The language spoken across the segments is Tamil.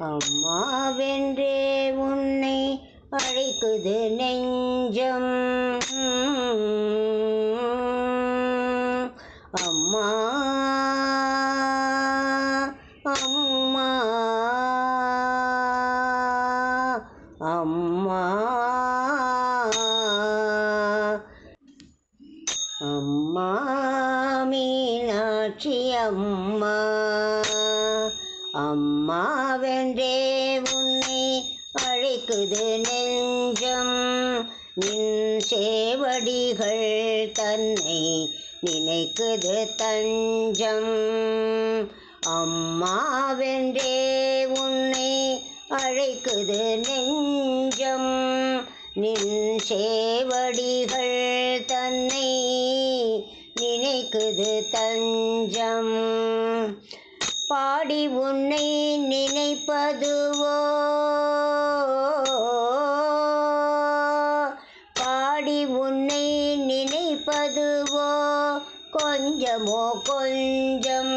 அம்மாவென்றே உன்னை அழைக்குது நெஞ்சம். அம்மா அம்மா அம்மா அம்மா மீனாட்சி அம்மா. அம்மாவென்றே உன்னை அழைக்குது நெஞ்சம். நின் சேவடிகள் தன்னை நினைக்குது தஞ்சம். அம்மாவென்றே உன்னை அழைக்குது நெஞ்சம். நின் சேவடிகள் தன்னை நினைக்குது தஞ்சம். உன்னை நினைப்பதுவோ? பாடி உன்னை நினைப்பதுவோ? கொஞ்சமோ கொஞ்சம்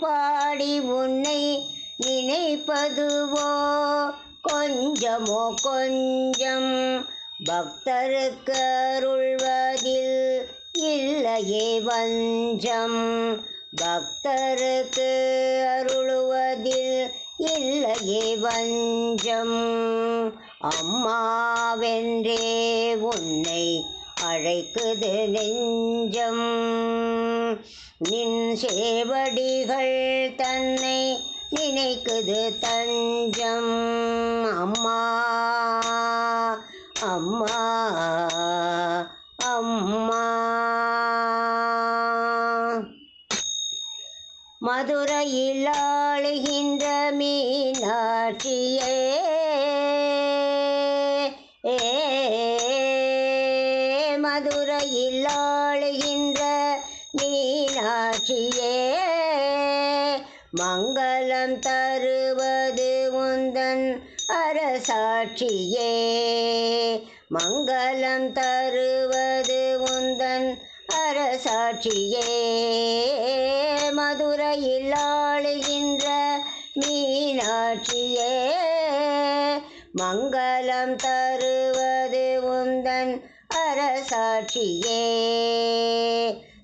பாடி உன்னை நினைப்பதுவோ? கொஞ்சமோ கொஞ்சம் பக்தருக்கு அருள்வதில் இல்லையே வஞ்சம். பக்தருக்கு அருளுவதில் இல்லையே வஞ்சம். அம்மாவென்றே உன்னை அழைக்குது நெஞ்சம். நின் சேவடிகள் தன்னை நினைக்குது தஞ்சம். அம்மா அம்மா அம்மா. மதுரையில் ஆளுகின்ற மீனாட்சியே. ஏ மதுரையில் ஆளுகின்ற மீனாட்சியே. மங்களம் தருவது உந்தன் அரசாட்சியே. மங்களம் தருவது உந்தன் அரசாட்சியே. மதுரையில் ஆளுகின்ற மீனாட்சியே மங்களம் தருவது உந்தன் அரசாட்சியே.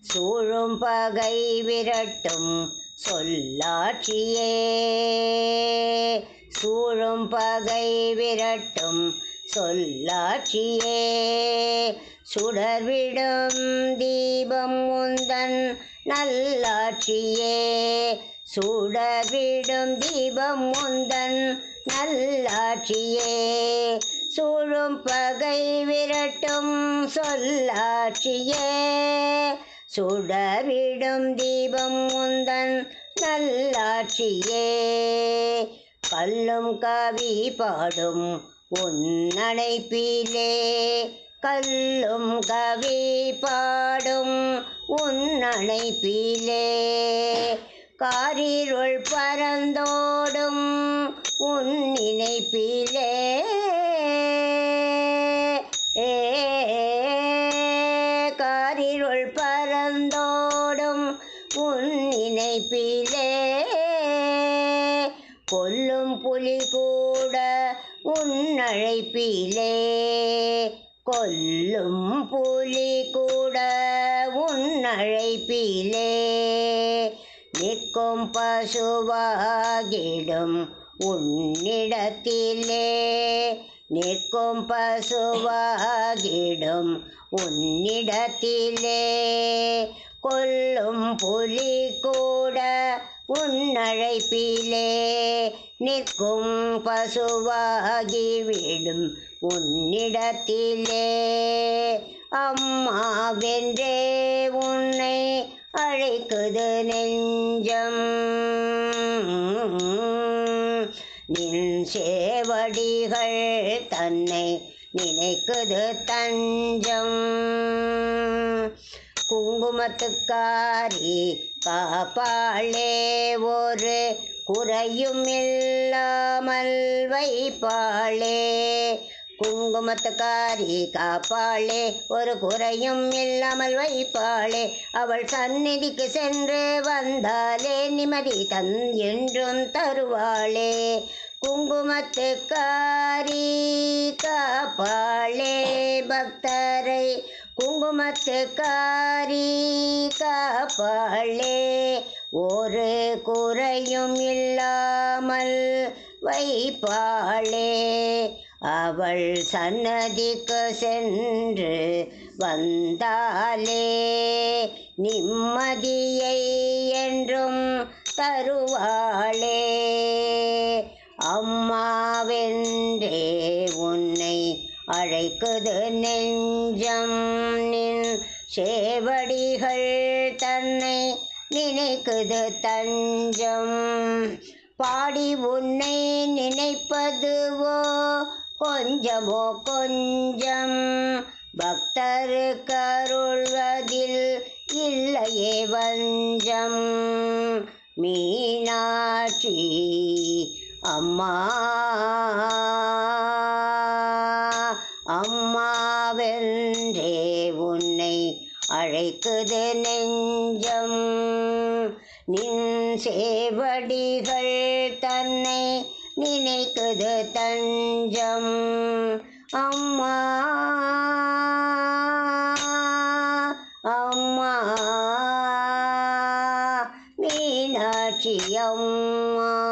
சூழும் பகை விரட்டும் சொல்லாட்சியே. சூழும் பகை விரட்டும் சொல்லாட்சியே. சுடர்விடும் தீபம் உந்தன் நல்லாட்சியே. சுடர்விடும் தீபம் முந்தன் நல்லாட்சியே. சூழும் பகை விரட்டும் சொல்லாட்சியே. சுடவிடும் தீபம் முந்தன் நல்லாட்சியே. கல்லும் கவி பாடும் உன்னணைப்பிலே கல்லும் கவி பாடும் உன்னணைப்பிலே காரிருள் பறந்தோடும் உன் நினைப்பிலே காரிருள் பறந்தோடும் உன் நினைப்பிலே கொல்லும் புலி கூட உன் அழைப்பிலே கொல்லும் புலி கூட உன்னழைப்பிலே நிற்கும் பசுவாகிடும் உன்னிடத்திலே. நிற்கும் பசுவாகிடும் உன்னிடத்திலே. கொல்லும் புலி கூட உன்னழைப்பிலே. நிற்கும் பசுவாகிவிடும் உன்னிடத்திலே அம்மாவென்றே உன்னை அழைக்குது நெஞ்சம். நின் சேவடிகள் தன்னை நினைக்குது தஞ்சம். குங்குமத்துக்காரி காப்பாளே ஒரு குறையும் இல்லாமல் வைப்பாளே. குங்குமத்துக்காரி காப்பாளே ஒரு குறையும் இல்லாமல் வைப்பாளே. அவள் சந்நிதிக்கு சென்று வந்தாலே நிம்மதி தன் என்றும் தருவாளே. குங்குமத்துக்காரி காப்பாளே பக்தரை. குங்குமத்துக்காரி காப்பாளே ஒரு குறையும் இல்லாமல் வைப்பாளே. அவள் சன்னதிக்கு சென்று வந்தாலே நிம்மதியை என்றும் தருவாளே. அம்மாவென்றே உன்னை அழைக்குது நெஞ்சம் நின் சேவடிகள் தன்னை நினைக்குது தஞ்சம். பாடி உன்னை நினைப்பதுவோ கொஞ்சமோ கொஞ்சம். பக்தருக்கு கருள்வதில் இல்லையே வஞ்சம். மீனாட்சி அம்மா. அம்மாவென்றே உன்னை அழைக்குது நெஞ்சம். நின் சேவடிகள் தன்னை நினைக்குது தஞ்சம். அம்மா அம்மா மீனாட்சி அம்மா.